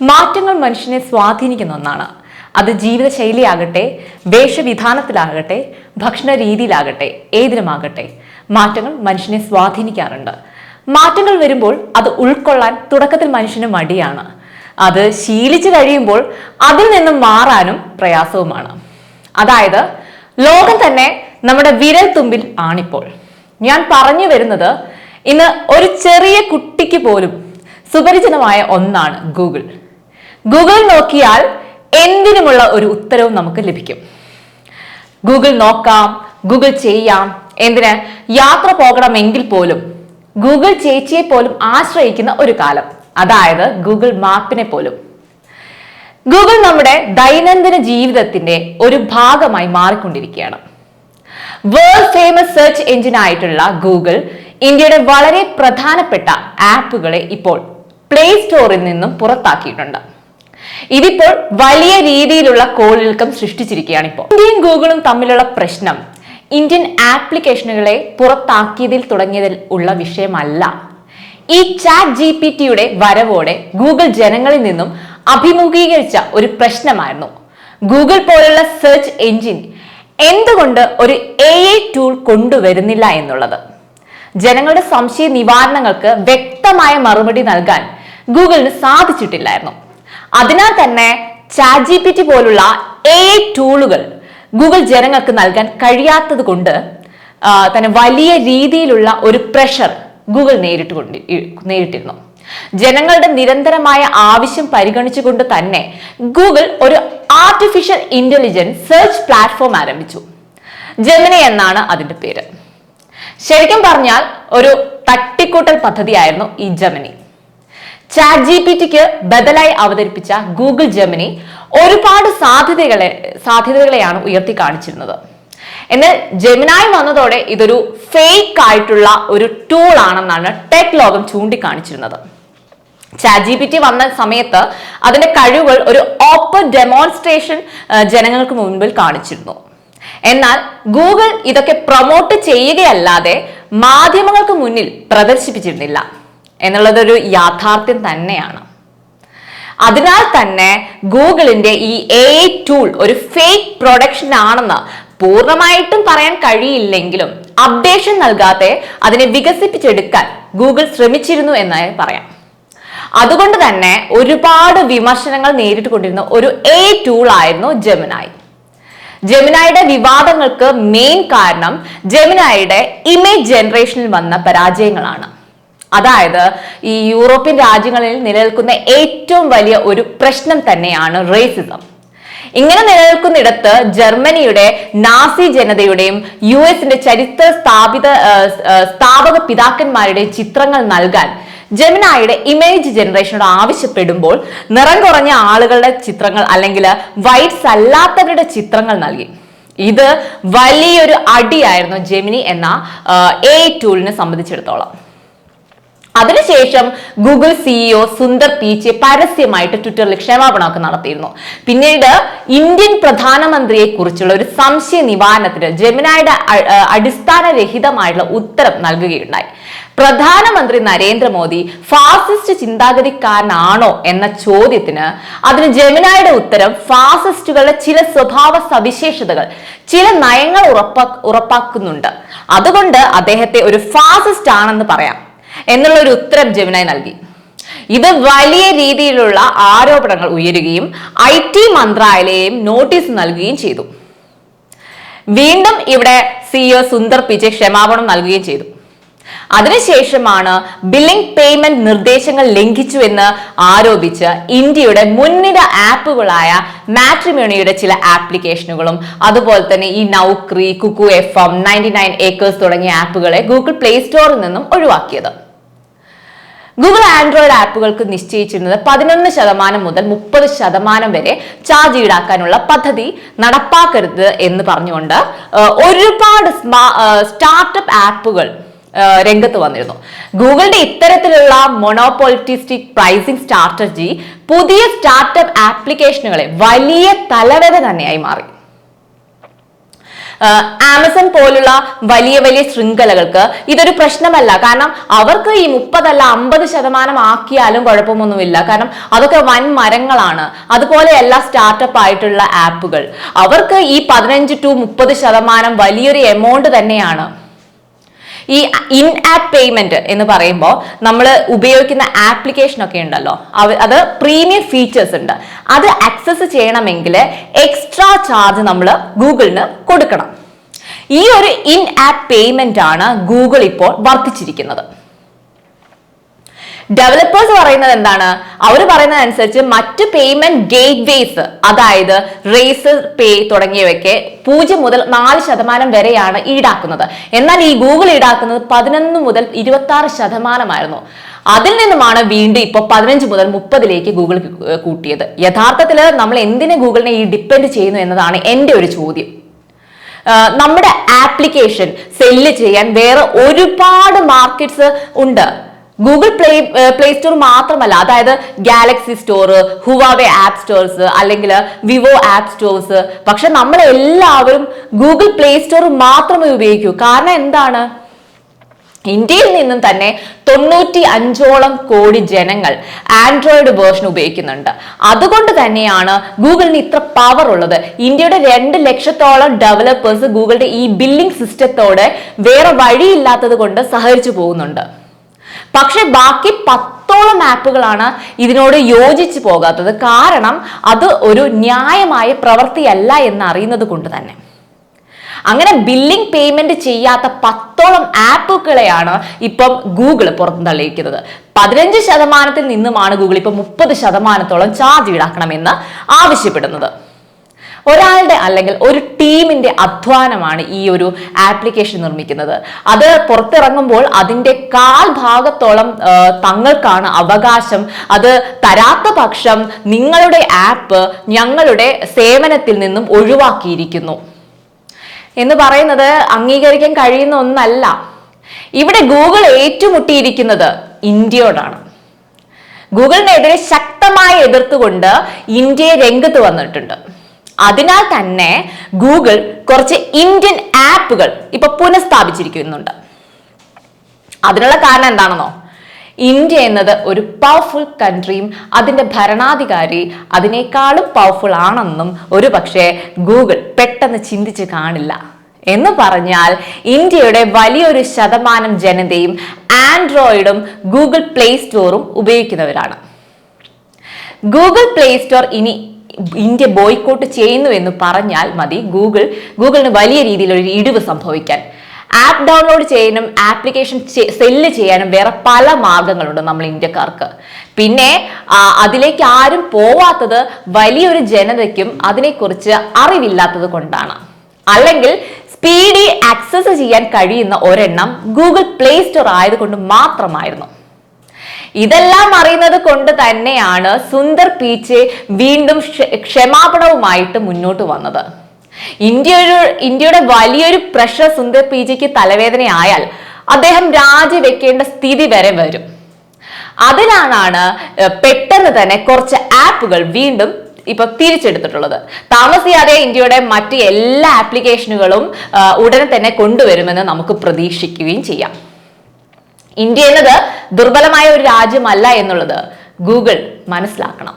മാറ്റങ്ങൾ മനുഷ്യനെ സ്വാധീനിക്കുന്ന ഒന്നാണ്. അത് ജീവിതശൈലിയാകട്ടെ വേഷവിധാനത്തിലാകട്ടെ ഭക്ഷണ രീതിയിലാകട്ടെ ഏതിനുമാകട്ടെ മാറ്റങ്ങൾ മനുഷ്യനെ സ്വാധീനിക്കാറുണ്ട്. മാറ്റങ്ങൾ വരുമ്പോൾ അത് ഉൾക്കൊള്ളാൻ തുടക്കത്തിൽ മനുഷ്യന് മടിയാണ്. അത് ശീലിച്ചു കഴിയുമ്പോൾ അതിൽ നിന്നും മാറാനും പ്രയാസവുമാണ്. അതായത് ലോകം തന്നെ നമ്മുടെ വിരൽ തുമ്പിൽ ആണിപ്പോൾ. ഞാൻ പറഞ്ഞു വരുന്നത് ഇന്ന് ഒരു ചെറിയ കുട്ടിക്ക് പോലും സുപരിചിതമായ ഒന്നാണ് ഗൂഗിൾ. ഗൂഗിൾ നോക്കിയാൽ എന്തിനുമുള്ള ഒരു ഉത്തരവും നമുക്ക് ലഭിക്കും. ഗൂഗിൾ നോക്കാം ഗൂഗിൾ ചെയ്യാം. എന്തിന്? യാത്ര പോകണമെങ്കിൽ പോലും ഗൂഗിൾ ചേച്ചിയെ പോലും ആശ്രയിക്കുന്ന ഒരു കാലം. അതായത് ഗൂഗിൾ മാപ്പിനെ പോലും. ഗൂഗിൾ നമ്മുടെ ദൈനംദിന ജീവിതത്തിന്റെ ഒരു ഭാഗമായി മാറിക്കൊണ്ടിരിക്കുകയാണ്. വേൾഡ് ഫേമസ് സെർച്ച് എഞ്ചിൻ ആയിട്ടുള്ള ഗൂഗിൾ ഇന്ത്യയുടെ വളരെ പ്രധാനപ്പെട്ട ആപ്പുകളെ ഇപ്പോൾ പ്ലേ സ്റ്റോറിൽ നിന്നും പുറത്താക്കിയിട്ടുണ്ട്. ഇതിപ്പോൾ വലിയ രീതിയിലുള്ള കോളിളക്കം സൃഷ്ടിച്ചിരിക്കുകയാണ് ഇപ്പോൾ ഇന്ത്യയും ഗൂഗിളും തമ്മിലുള്ള പ്രശ്നം ഇന്ത്യൻ ആപ്ലിക്കേഷനുകളെ പുറത്താക്കിയതിൽ തുടങ്ങിയതിൽ ഉള്ള വിഷയമല്ല. ഈ ചാറ്റ് ജി പി ടിയുടെ വരവോടെ ഗൂഗിൾ ജനങ്ങളിൽ നിന്നും അഭിമുഖീകരിച്ച ഒരു പ്രശ്നമായിരുന്നു. ഗൂഗിൾ പോലുള്ള സെർച്ച് എഞ്ചിൻ എന്തുകൊണ്ട് ഒരു എ ഐ ടൂൾ കൊണ്ടുവരുന്നില്ല എന്നുള്ളത്. ജനങ്ങളുടെ സംശയ നിവാരണങ്ങൾക്ക് വ്യക്തമായ മറുപടി നൽകാൻ ഗൂഗിളിന് സാധിച്ചിട്ടില്ലായിരുന്നു. അതിനാൽ തന്നെ ചാറ്റ് ജി പി ടി പോലുള്ള എ ടൂളുകൾ ഗൂഗിൾ ജനങ്ങൾക്ക് നൽകാൻ കഴിയാത്തത് കൊണ്ട് തന്നെ വലിയ രീതിയിലുള്ള ഒരു പ്രഷർ ഗൂഗിൾ നേരിട്ട് കൊണ്ട് നേരിട്ടിരുന്നു. ജനങ്ങളുടെ നിരന്തരമായ ആവശ്യം പരിഗണിച്ചുകൊണ്ട് തന്നെ ഗൂഗിൾ ഒരു ആർട്ടിഫിഷ്യൽ ഇന്റലിജൻസ് സെർച്ച് പ്ലാറ്റ്ഫോം ആരംഭിച്ചു. ജെമിനി എന്നാണ് അതിന്റെ പേര്. ശരിക്കും പറഞ്ഞാൽ ഒരു തട്ടിക്കൂട്ടൽ പദ്ധതിയായിരുന്നു ഈ ജെമിനി ചാറ്റ് ജി പി ടിക്ക് ബദലായി അവതരിപ്പിച്ച ഗൂഗിൾ ജെമിനി ഒരുപാട് സാധ്യതകളെ സാധ്യതകളെയാണ് ഉയർത്തി കാണിച്ചിരുന്നത് എന്നാൽ ജെമിനായി വന്നതോടെ ഇതൊരു ഫേക്ക് ആയിട്ടുള്ള ഒരു ടൂൾ ആണെന്നാണ് ടെക് ലോകം ചൂണ്ടിക്കാണിച്ചിരുന്നത്. ചാറ്റ് ജി പി ടി വന്ന സമയത്ത് അതിന്റെ കഴിവുകൾ ഒരു ഓപ്പൺ ഡെമോൺസ്ട്രേഷൻ ജനങ്ങൾക്ക് മുൻപിൽ കാണിച്ചിരുന്നു. എന്നാൽ ഗൂഗിൾ ഇതൊക്കെ പ്രൊമോട്ട് ചെയ്യുകയല്ലാതെ മാധ്യമങ്ങൾക്ക് മുന്നിൽ പ്രദർശിപ്പിച്ചിരുന്നില്ല. എന്നുള്ളതൊരു യാഥാർത്ഥ്യം തന്നെയാണ്. അതിനാൽ തന്നെ ഗൂഗിളിന്റെ ഈ എ ടൂൾ ഒരു ഫേക്ക് പ്രൊഡക്ഷൻ ആണെന്ന് പൂർണമായിട്ടും പറയാൻ കഴിയില്ലെങ്കിലും അപ്ഡേഷൻ നൽകാതെ അതിനെ വികസിപ്പിച്ചെടുക്കാൻ ഗൂഗിൾ ശ്രമിച്ചിരുന്നു എന്ന് പറയാം. അതുകൊണ്ട് തന്നെ ഒരുപാട് വിമർശനങ്ങൾ നേരിട്ട് കൊണ്ടിരുന്ന ഒരു എ ടൂൾ ആയിരുന്നു ജെമിനായി ജെമിനായുടെ വിവാദങ്ങൾക്ക് മെയിൻ കാരണം ജെമിനായുടെ ഇമേജ് ജനറേഷനിൽ വന്ന പരാജയങ്ങളാണ്. അതായത് ഈ യൂറോപ്യൻ രാജ്യങ്ങളിൽ നിലനിൽക്കുന്ന ഏറ്റവും വലിയ ഒരു പ്രശ്നം തന്നെയാണ് റേസിസം ഇങ്ങനെ നിലനിൽക്കുന്നിടത്ത് ജർമ്മനിയുടെ നാസി ജനതയുടെയും യു എസിന്റെ ചരിത്ര സ്ഥാപിത സ്ഥാപക പിതാക്കന്മാരുടെ ചിത്രങ്ങൾ നൽകാൻ ജമിനായുടെ ഇമേജ് ജനറേഷനോട് ആവശ്യപ്പെടുമ്പോൾ നിറം കുറഞ്ഞ ആളുകളുടെ ചിത്രങ്ങൾ അല്ലെങ്കിൽ വൈറ്റ്സ് അല്ലാത്തവരുടെ ചിത്രങ്ങൾ നൽകി. ഇത് വലിയൊരു അടിയായിരുന്നു ജെമിനി എന്ന എ ടൂളിനെ സംബന്ധിച്ചിടത്തോളം. അതിനുശേഷം ഗൂഗിൾ സിഇഒ സുന്ദർ പീച്ചെ പരസ്യമായിട്ട് ട്വിറ്ററിൽ ക്ഷമാപണമൊക്കെ നടത്തിയിരുന്നു. പിന്നീട് ഇന്ത്യൻ പ്രധാനമന്ത്രിയെ കുറിച്ചുള്ള ഒരു സംശയ നിവാരണത്തിന് ജമിനായുടെ അടിസ്ഥാനരഹിതമായിട്ടുള്ള ഉത്തരം നൽകുകയുണ്ടായി. പ്രധാനമന്ത്രി നരേന്ദ്രമോദി ഫാസിസ്റ്റ് ചിന്താഗതിക്കാരനാണോ എന്ന ചോദ്യത്തിന് അതിന് ജമിനായുടെ ഉത്തരം ഫാസിസ്റ്റുകളുടെ ചില സ്വഭാവ സവിശേഷതകൾ ചില നയങ്ങൾ ഉറപ്പാ ഉറപ്പാക്കുന്നുണ്ട്. അതുകൊണ്ട് അദ്ദേഹത്തെ ഒരു ഫാസിസ്റ്റ് ആണെന്ന് പറയാം. എന്നുള്ള ഒരു ഉത്തരം ജെമിനായി നൽകി. ഇത് വലിയ രീതിയിലുള്ള ആരോപണങ്ങൾ ഉയരുകയും ഐ ടി മന്ത്രാലയം നോട്ടീസ് നൽകുകയും ചെയ്തു. വീണ്ടും ഇവിടെ സിഇഒ സുന്ദർ പിച്ചെ ക്ഷമാപണം നൽകുകയും ചെയ്തു. അതിനുശേഷമാണ് ബില്ലിംഗ് പേയ്മെന്റ് നിർദ്ദേശങ്ങൾ ലംഘിച്ചു എന്ന് ആരോപിച്ച് ഇന്ത്യയുടെ മുൻനിര ആപ്പുകളായ മാട്രിമോണിയുടെ ചില ആപ്ലിക്കേഷനുകളും അതുപോലെ തന്നെ ഈ Naukri Kuku F M ninety nine acres തുടങ്ങിയ ആപ്പുകളെ ഗൂഗിൾ പ്ലേ സ്റ്റോറിൽ നിന്നും ഒഴിവാക്കിയത്. ഗൂഗിൾ ആൻഡ്രോയിഡ് ആപ്പുകൾക്ക് നിശ്ചയിച്ചിരുന്നത് പതിനൊന്ന് ശതമാനം മുതൽ മുപ്പത് ശതമാനം വരെ ചാർജ് ഈടാക്കാനുള്ള പദ്ധതി നടപ്പാക്കരുത് എന്ന് പറഞ്ഞുകൊണ്ട് ഒരുപാട് സ്റ്റാർട്ടപ്പ് ആപ്പുകൾ രംഗത്ത് വന്നിരുന്നു. ഗൂഗിളിന്റെ ഇത്തരത്തിലുള്ള മൊണോപോളിറ്റിസ്റ്റിക് പ്രൈസിംഗ് സ്ട്രാറ്റജി പുതിയ സ്റ്റാർട്ടപ്പ് ആപ്ലിക്കേഷനുകളെ വലിയ തലവേദ തന്നെയായി മാറി. ആമസോൺ പോലുള്ള വലിയ വലിയ ശൃംഖലകൾക്ക് ഇതൊരു പ്രശ്നമല്ല. കാരണം അവർക്ക് ഈ മുപ്പതല്ല അമ്പത് ശതമാനം ആക്കിയാലും കുഴപ്പമൊന്നുമില്ല. കാരണം അതൊക്കെ വൻ മരങ്ങളാണ്. അതുപോലെയല്ല സ്റ്റാർട്ടപ്പ് ആയിട്ടുള്ള ആപ്പുകൾ അവർക്ക് ഈ പതിനഞ്ച് ടു മുപ്പത് ശതമാനം വലിയൊരു എമൗണ്ട് തന്നെയാണ്. ഈ ഇൻ ആപ്പ് പേയ്മെന്റ് എന്ന് പറയുമ്പോൾ നമ്മൾ ഉപയോഗിക്കുന്ന ആപ്ലിക്കേഷൻ ഒക്കെ ഉണ്ടല്ലോ. അത് പ്രീമിയം ഫീച്ചേഴ്സ് ഉണ്ട്. അത് ആക്സസ് ചെയ്യണമെങ്കിൽ എക്സ്ട്രാ ചാർജ് നമ്മൾ ഗൂഗിളിന് കൊടുക്കണം. ഈ ഒരു ഇൻ ആപ്പ് പേയ്മെന്റ് ആണ് ഗൂഗിൾ ഇപ്പോൾ വർദ്ധിച്ചിരിക്കുന്നത്. ഡെവലപ്പേഴ്സ് പറയുന്നത് എന്താണ്? അവർ പറയുന്നത് അനുസരിച്ച് മറ്റ് പേയ്മെന്റ് ഗേറ്റ് വേസ് അതായത് റേസർ പേ തുടങ്ങിയവയ്ക്ക് പൂജ്യം മുതൽ നാല് ശതമാനം വരെയാണ് ഈടാക്കുന്നത്. എന്നാൽ ഈ ഗൂഗിൾ ഈടാക്കുന്നത് പതിനൊന്ന് മുതൽ ഇരുപത്തി ആറ് ശതമാനമായിരുന്നു. അതിൽ നിന്നുമാണ് വീണ്ടും ഇപ്പോൾ പതിനഞ്ച് മുതൽ മുപ്പതിലേക്ക് ഗൂഗിൾ കൂട്ടിയത്. യഥാർത്ഥത്തിൽ നമ്മൾ എന്തിനെ ഗൂഗിളിനെ ഈ ഡിപ്പെൻഡ് ചെയ്യുന്നു എന്നതാണ് എന്റെ ഒരു ചോദ്യം. നമ്മുടെ ആപ്ലിക്കേഷൻ സെല്ല് ചെയ്യാൻ വേറെ ഒരുപാട് മാർക്കറ്റ്സ് ഉണ്ട്. ഗൂഗിൾ പ്ലേ പ്ലേ സ്റ്റോർ മാത്രമല്ല അതായത് Galaxy store Huawei app stores അല്ലെങ്കിൽ വിവോ ആപ്പ് സ്റ്റോർസ് പക്ഷെ നമ്മൾ എല്ലാവരും ഗൂഗിൾ പ്ലേ സ്റ്റോർ മാത്രമേ ഉപയോഗിക്കൂ. കാരണം എന്താണ്? ഇന്ത്യയിൽ നിന്നും തന്നെ തൊണ്ണൂറ്റി അഞ്ചോളം കോടി ജനങ്ങൾ ആൻഡ്രോയിഡ് വേർഷൻ ഉപയോഗിക്കുന്നുണ്ട്. അതുകൊണ്ട് തന്നെയാണ് ഗൂഗിളിന് ഇത്ര പവർ ഉള്ളത്. ഇന്ത്യയുടെ രണ്ട് ലക്ഷത്തോളം ഡെവലപ്പേഴ്സ് ഗൂഗിളിന്റെ ഈ ബില്ലിംഗ് സിസ്റ്റത്തോടെ വേറെ വഴിയില്ലാത്തത് കൊണ്ട് സഹകരിച്ചു പോകുന്നുണ്ട്. പക്ഷെ ബാക്കി പത്തോളം ആപ്പുകളാണ് ഇതിനോട് യോജിച്ചു പോകാത്തത്. കാരണം അത് ഒരു ന്യായമായ പ്രവൃത്തിയല്ല എന്ന് അറിയുന്നത് കൊണ്ട് തന്നെ. അങ്ങനെ ബില്ലിംഗ് പേയ്മെന്റ് ചെയ്യാത്ത പത്തോളം ആപ്പുകളെയാണ് ഇപ്പം ഗൂഗിൾ പുറത്തു തള്ളിയിരിക്കുന്നത് പതിനഞ്ച് ശതമാനത്തിൽ നിന്നുമാണ് ഗൂഗിൾ ഇപ്പം മുപ്പത് ശതമാനത്തോളം ചാർജ് ഈടാക്കണമെന്ന് ആവശ്യപ്പെടുന്നത്. ഒരാളുടെ അല്ലെങ്കിൽ ഒരു ടീമിന്റെ അധ്വാനമാണ് ഈ ഒരു ആപ്ലിക്കേഷൻ നിർമ്മിക്കുന്നത്. അത് പുറത്തിറങ്ങുമ്പോൾ അതിന്റെ കാൽ ഭാഗത്തോളം തങ്ങൾക്കാണ് അവകാശം. അത് തരാത്ത പക്ഷം നിങ്ങളുടെ ആപ്പ് ഞങ്ങളുടെ സേവനത്തിൽ നിന്നും ഒഴിവാക്കിയിരിക്കുന്നു. എന്ന് പറയുന്നത് അംഗീകരിക്കാൻ കഴിയുന്ന ഒന്നല്ല. ഇവിടെ ഗൂഗിൾ ഏറ്റുമുട്ടിയിരിക്കുന്നത് ഇന്ത്യയോടാണ്. ഗൂഗിളിനെതിരെ ശക്തമായി എതിർത്തുകൊണ്ട് ഇന്ത്യയെ രംഗത്ത് വന്നിട്ടുണ്ട്. അതിനാൽ തന്നെ ഗൂഗിൾ കുറച്ച് ഇന്ത്യൻ ആപ്പുകൾ ഇപ്പൊ പുനഃസ്ഥാപിച്ചിരിക്കുന്നുണ്ട്. അതിനുള്ള കാരണം എന്താണെന്നോ? ഇന്ത്യ എന്നത് ഒരു പവർഫുൾ കൺട്രിയും അതിന്റെ ഭരണാധികാരി അതിനേക്കാളും പവർഫുൾ ആണെന്നും ഒരു പക്ഷേ ഗൂഗിൾ പെട്ടെന്ന് ചിന്തിച്ച് കാണില്ല. എന്ന് പറഞ്ഞാൽ ഇന്ത്യയുടെ വലിയൊരു ശതമാനം ജനതയും ആൻഡ്രോയിഡും ഗൂഗിൾ പ്ലേ സ്റ്റോറും ഉപയോഗിക്കുന്നവരാണ്. ഗൂഗിൾ പ്ലേ സ്റ്റോർ ഇനി ഇന്ത്യ ബോയ്ക്കോട്ട് ചെയ്യുന്നു എന്ന് പറഞ്ഞാൽ മതി ഗൂഗിൾ. ഗൂഗിളിന് വലിയ രീതിയിൽ ഒരു ഇടിവ് സംഭവിക്കാൻ. ആപ്പ് ഡൗൺലോഡ് ചെയ്യാനും ആപ്ലിക്കേഷൻ സെല്ല് ചെയ്യാനും വേറെ പല മാർഗങ്ങളുണ്ട് നമ്മൾ ഇന്ത്യക്കാർക്ക്. പിന്നെ അതിലേക്ക് ആരും പോവാത്തത് വലിയൊരു ജനതയ്ക്കും അതിനെക്കുറിച്ച് അറിവില്ലാത്തത് കൊണ്ടാണ്. അല്ലെങ്കിൽ സ്പീഡി ആക്സസ് ചെയ്യാൻ കഴിയുന്ന ഒരെണ്ണം ഗൂഗിൾ പ്ലേ സ്റ്റോർ ആയതുകൊണ്ട് മാത്രമായിരുന്നു. ഇതെല്ലാം അറിയുന്നത് കൊണ്ട് തന്നെയാണ് സുന്ദർ പീച്ചെ വീണ്ടും ക്ഷമാപണവുമായിട്ട് മുന്നോട്ട് വന്നത്. ഇന്ത്യ ഒരു ഇന്ത്യയുടെ വലിയൊരു പ്രഷർ സുന്ദർ പീച്ചയ്ക്ക് തലവേദനയായാൽ അദ്ദേഹം രാജിവെക്കേണ്ട സ്ഥിതി വരെ വരും. അതിനാണ് പെട്ടെന്ന് തന്നെ കുറച്ച് ആപ്പുകൾ വീണ്ടും ഇപ്പൊ തിരിച്ചെടുത്തിട്ടുള്ളത്. താമസിയാതെ ഇന്ത്യയുടെ മറ്റ് എല്ലാ ആപ്ലിക്കേഷനുകളും ഉടനെ തന്നെ കൊണ്ടുവരുമെന്ന് നമുക്ക് പ്രതീക്ഷിക്കുകയും ചെയ്യാം. ഇന്ത്യ എന്നത് ദുർബലമായ ഒരു രാജ്യമല്ല എന്നുള്ളത് ഗൂഗിൾ മനസ്സിലാക്കണം.